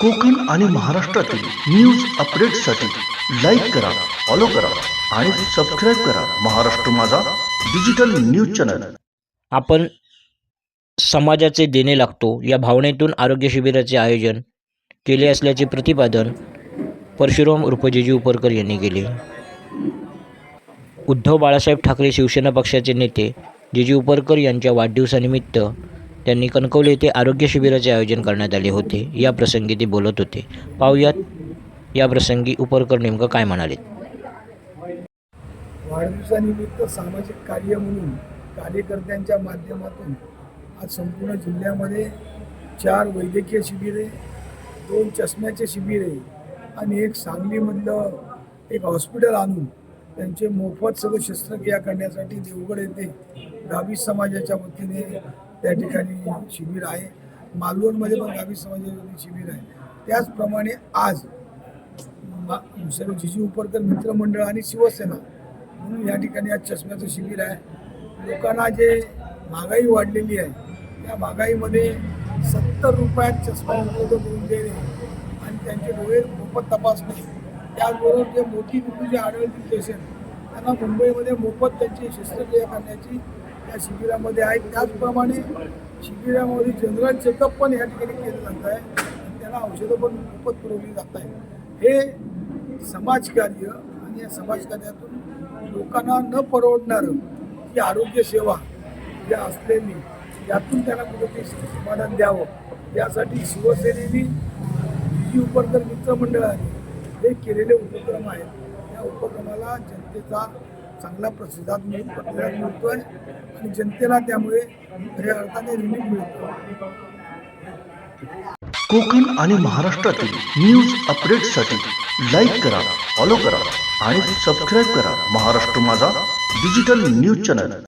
कोकण आणि महाराष्ट्रातील न्यूज अपडेटसाठी लाईक करा फॉलो करा आणि सबस्क्राईब करा महाराष्ट्र माझा डिजिटल न्यूज चॅनल आपण समाजाचे देणे लागतो या भावनेतून आरोग्य शिबिराचे आयोजन केले असल्याचे प्रतिपादन परशुराम रुपजीजी उपरकर यांनी केले. उद्धव बाळासाहेब ठाकरे शिवसेना पक्षाचे नेते जेजी उपरकर यांच्या वाढदिवसानिमित्त त्यांनी कणकवली येथे आरोग्य शिबिराचे आयोजन करण्यात आले होते. या प्रसंगी ते बोलत होते. पाहुयात या प्रसंगी उपरकर नेमकं काय म्हणाले वाढदिवसानिमित्त सामाजिक कार्य म्हणून कार्यकर्त्यांच्या माध्यमातून आज संपूर्ण जिल्ह्यामध्ये चार वैद्यकीय शिबिरे दोन चष्म्याचे शिबिरे आणि एक सांगलीमधलं एक हॉस्पिटल आणून त्यांचे मोफत सगळं शस्त्रक्रिया करण्यासाठी देवगड येथे गावी समाजाच्या वतीने त्या ठिकाणी शिबिर आहे. मालवणमध्ये पण गावी समाजाच्या शिबिर आहे. त्याचप्रमाणे आज मा- सर्व जिजू उपरकर मित्रमंडळ आणि शिवसेना म्हणून या ठिकाणी आज चष्म्याचं शिबिर आहे. लोकांना जे महागाई वाढलेली आहे त्या महागाईमध्ये सत्तर रुपयात चष्मा उपलब्ध करून देणे आणि त्यांचे डोळे मोफत तपासणे त्याचबरोबर जे मोठी बिंदू जे आढळतील पेशंट त्यांना मुंबईमध्ये मोफत त्यांची शस्त्रक्रिया करण्याची या शिबिरामध्ये आहे. त्याचप्रमाणे शिबिरामध्ये जनरल चेकअप पण या ठिकाणी केलं जात आहे. त्यांना औषधं पण मोफत पुरवली जात आहे. हे समाजकार्य आणि या समाजकार्यातून लोकांना न परवडणारं ही आरोग्य सेवा ज्या असलेली यातून त्यांना कुठेतरी समाधान द्यावं. यासाठी शिवसेनेने जी उपक्रम मित्रमंडळाने हे केलेले उपक्रम आहेत. या उपक्रमाला जनतेचा चांगला प्रतिसाद मिळून प्रतिसाद मिळतोय आणि जनतेला त्यामुळे खऱ्या अर्थाने रिलीफ मिळतो कोकण आणि महाराष्ट्रातील न्यूज अपडेटसाठी लाईक करा फॉलो करा आणि सबस्क्राईब करा महाराष्ट्र माझा डिजिटल न्यूज चॅनल